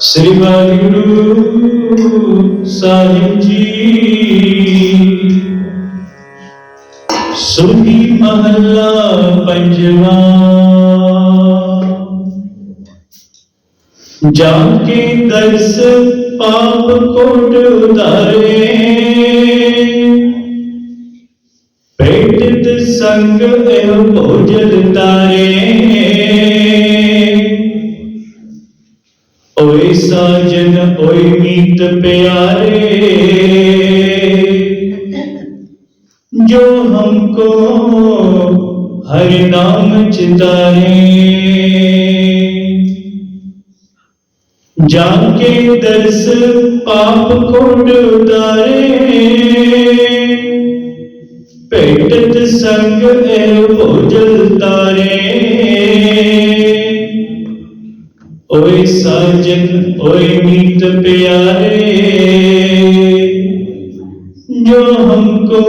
ਸ੍ਰੀ ਵਾਹਿਗੁਰੂ ਸਾਹਿਬ ਜੀ। ਸੁਖੀ ਮਹੱਲਾ ਪੰਜਵਾ। ਜਾਨ ਕੇ ਦਰਸ ਪਾਪ ਕੋਟ ਉਤਾਰੇ ਪੇਟਿਤ ਸੰਗ ਇਹ ਭੋਜਨ ਤਾਰੇ। اوئے ساجن اوئے میت پیارے۔ جو ہم کو ہر نام چتارے۔ جا کے درس پاپ کوٹ اتارے پیٹت سنگ ساجد اوئے میت پیارے جو ہم کو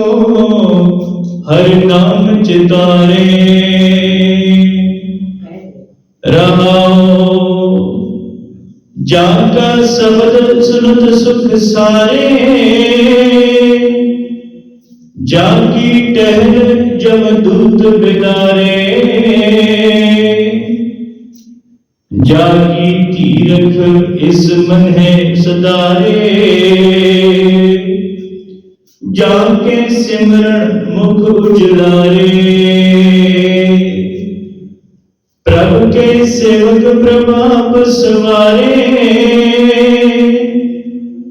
ہر نام چتارے رہاو جا کا سبت سنت سکھ سارے جا کی ٹہر جب دودھ بیدارے جاگی تیرک اس من ہے صدارے جا کے سمر مکھ اجلارے۔ پرب کے سیوک پرباپ سوارے۔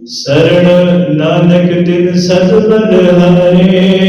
سرن نانک دن ست بلہارے